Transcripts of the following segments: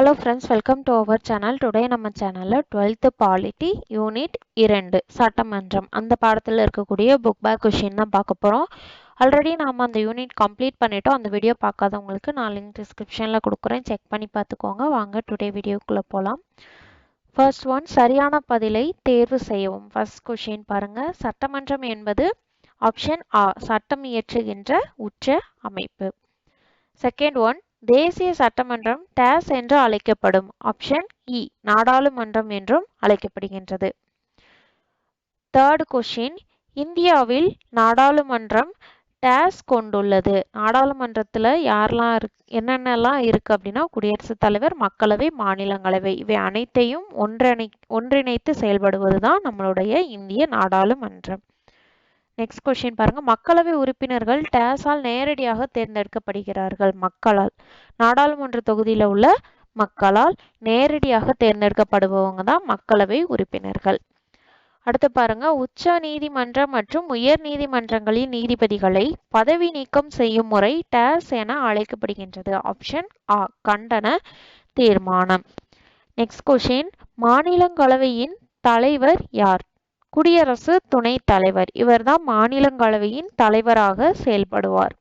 Hello friends welcome to our channel today நம்ம சேனலில் twelfth polity unit இரண்டு சட்டமன்றம். அந்த பாடத்தில் இருக்கக்கூடிய புக் பேக் கொஷின் தான் பார்க்க போகிறோம் ஆல்ரெடி நாம் அந்த யூனிட் கம்ப்ளீட் பண்ணிட்டோம். அந்த வீடியோ பார்க்காதவங்களுக்கு நான் லிங்க் டிஸ்கிரிப்ஷனில் கொடுக்குறேன். செக் பண்ணி பார்த்துக்கோங்க. வாங்க டுடே வீடியோக்குள்ளே போகலாம் ஃபர்ஸ்ட் ஒன் சரியான பதிலை தேர்வு செய்யவும். ஃபர்ஸ்ட் கொஷின் பாருங்கள் சட்டமன்றம் என்பது ஆப்ஷன் ஆ சட்டம் இயற்றுகின்ற உச்ச அமைப்பு. செகண்ட் ஒன் தேசிய சட்டமன்றம் டேஸ் என்று அழைக்கப்படும் ஆப்ஷன் இ e, நாடாளுமன்றம் என்றும் அழைக்கப்படுகின்றது. தேர்ட் கொஷின் இந்தியாவில் நாடாளுமன்றம் டேஸ் கொண்டுள்ளது. நாடாளுமன்றத்தில் யாரெல்லாம் இருக் என்னென்னலாம் இருக்குது அப்படின்னா குடியரசுத் தலைவர் மக்களவை மாநிலங்களவை. இவை அனைத்தையும் ஒன்றிணை ஒன்றிணைத்து செயல்படுவது தான் நம்மளுடைய இந்திய நாடாளுமன்றம். நெக்ஸ்ட் கொஸ்டின் பாருங்க. மக்களவை உறுப்பினர்கள் டேஸால் நேரடியாக தேர்ந்தெடுக்கப்படுகிறார்கள் மக்களால். நாடாளுமன்ற தொகுதியில் உள்ள மக்களால் நேரடியாக தேர்ந்தெடுக்கப்படுபவங்க தான் மக்களவை உறுப்பினர்கள். அடுத்து பாருங்க. உச்ச நீதிமன்றம் மற்றும் உயர் நீதிமன்றங்களின் நீதிபதிகளை பதவி நீக்கம் செய்யும் முறை டேஸ் என அழைக்கப்படுகின்றது. ஆப்ஷன் ஆ கண்டன தீர்மானம். நெக்ஸ்ட் கொஷின் மாநிலங்களவையின் தலைவர் யார்? குடியரசு துணைத் தலைவர். இவர்தான் மாநிலங்களவையின் தலைவராக செயல்படுவார்.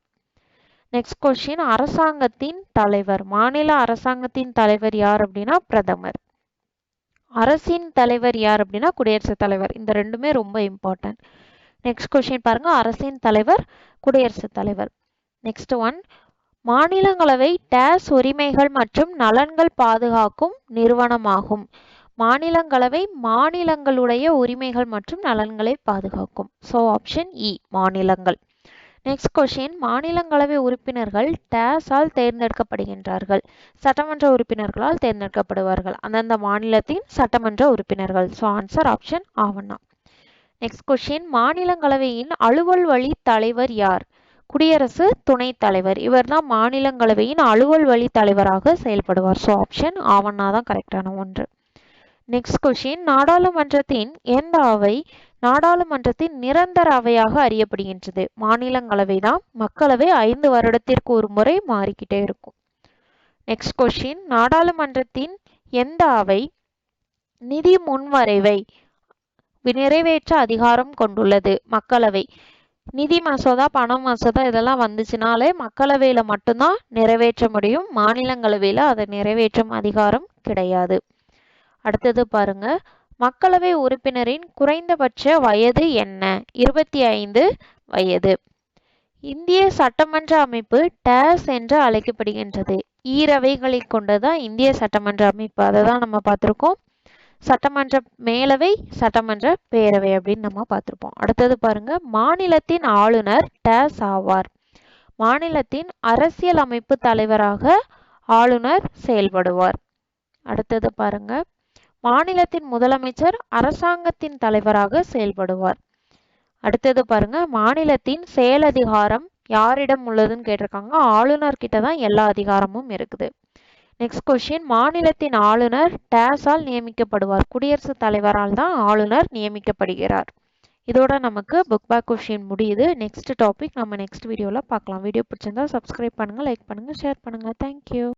நெக்ஸ்ட் கொஸ்டின் அரசாங்கத்தின் தலைவர். மாநில அரசாங்கத்தின் தலைவர் யார் அப்படின்னா பிரதமர். அரசின் தலைவர் யார் அப்படின்னா குடியரசுத் தலைவர். இந்த ரெண்டுமே ரொம்ப இம்பார்ட்டன்ட் நெக்ஸ்ட் கொஸ்டின் பாருங்க. அரசின் தலைவர் குடியரசுத் தலைவர். நெக்ஸ்ட் ஒன் மாநிலங்களவை டேஸ் உரிமைகள் மற்றும் நலன்கள் பாதுகாக்கும் நிறுவனமாகும். மாநிலங்களவை மாநிலங்களுடைய உரிமைகள் மற்றும் நலன்களை பாதுகாக்கும். ஸோ ஆப்ஷன் இ மாநிலங்கள். நெக்ஸ்ட் கொஷின் மாநிலங்களவை உறுப்பினர்கள் டேஸால் தேர்ந்தெடுக்கப்படுகின்றார்கள். சட்டமன்ற உறுப்பினர்களால் தேர்ந்தெடுக்கப்படுவார்கள். அந்தந்த மாநிலத்தின் சட்டமன்ற உறுப்பினர்கள். ஸோ ஆன்சர் ஆப்ஷன் ஆவண்ணா. நெக்ஸ்ட் கொஷின் மாநிலங்களவையின் அலுவல் வழி தலைவர் யார்? குடியரசு துணைத் தலைவர். இவர் தான் மாநிலங்களவையின் அலுவல் வழி தலைவராக செயல்படுவார். ஸோ ஆப்ஷன் ஆவண்ணா தான் கரெக்டான ஒன்று. நெக்ஸ்ட் கொஷின் நாடாளுமன்றத்தின் எந்த அவை நாடாளுமன்றத்தின் நிரந்தர அவையாக அறியப்படுகின்றது? மாநிலங்களவை தான். மக்களவை ஐந்து வருடத்திற்கு ஒரு முறை மாறிக்கிட்டே இருக்கும். நெக்ஸ்ட் கொஷின் நாடாளுமன்றத்தின் எந்த அவை நிதி முன்வரைவை நிறைவேற்ற அதிகாரம் கொண்டுள்ளது? மக்களவை. நிதி மசோதா பணம் மசோதா இதெல்லாம் வந்துச்சுனாலே மக்களவையில் மட்டும்தான் நிறைவேற்ற முடியும். மாநிலங்களவையில் அதை நிறைவேற்றும் அதிகாரம் கிடையாது. அடுத்தது பாருங்க. மக்களவை உறுப்பினரின் குறைந்தபட்ச வயது என்ன? இருபத்தி ஐந்து வயது. இந்திய சட்டமன்ற அமைப்பு டேஸ் என்று அழைக்கப்படுகின்றது. ஈரவைகளை கொண்டதான் இந்திய சட்டமன்ற அமைப்பு. அதை தான் நம்ம பார்த்துருக்கோம். சட்டமன்ற மேலவை சட்டமன்ற பேரவை அப்படின்னு நம்ம பார்த்துருப்போம். அடுத்தது பாருங்க. மாநிலத்தின் ஆளுநர் டேஸ் ஆவார். மாநிலத்தின் அரசியல் அமைப்பு தலைவராக ஆளுநர் செயல்படுவார். அடுத்தது பாருங்க. மாநிலத்தின் முதலமைச்சர் அரசாங்கத்தின் தலைவராக செயல்படுவார். அடுத்தது பாருங்க மாநிலத்தின் செயலதிகாரம் யாரிடம் உள்ளதுன்னு கேட்டிருக்காங்க. ஆளுநர் கிட்ட தான் எல்லா அதிகாரமும் இருக்குது. நெக்ஸ்ட் கொஸ்டின் மாநிலத்தின் ஆளுநர் டேஸால் நியமிக்கப்படுவார். குடியரசுத் தலைவரால் தான் ஆளுநர் நியமிக்கப்படுகிறார். இதோட நமக்கு புக் பேக் கொஸ்டின் முடியுது. நெக்ஸ்ட் டாபிக் நம்ம நெக்ஸ்ட் வீடியோவில் பார்க்கலாம். வீடியோ பிடிச்சிருந்தா சப்ஸ்கிரைப் பண்ணுங்கள் லைக் பண்ணுங்கள் ஷேர் பண்ணுங்கள் தேங்க்யூ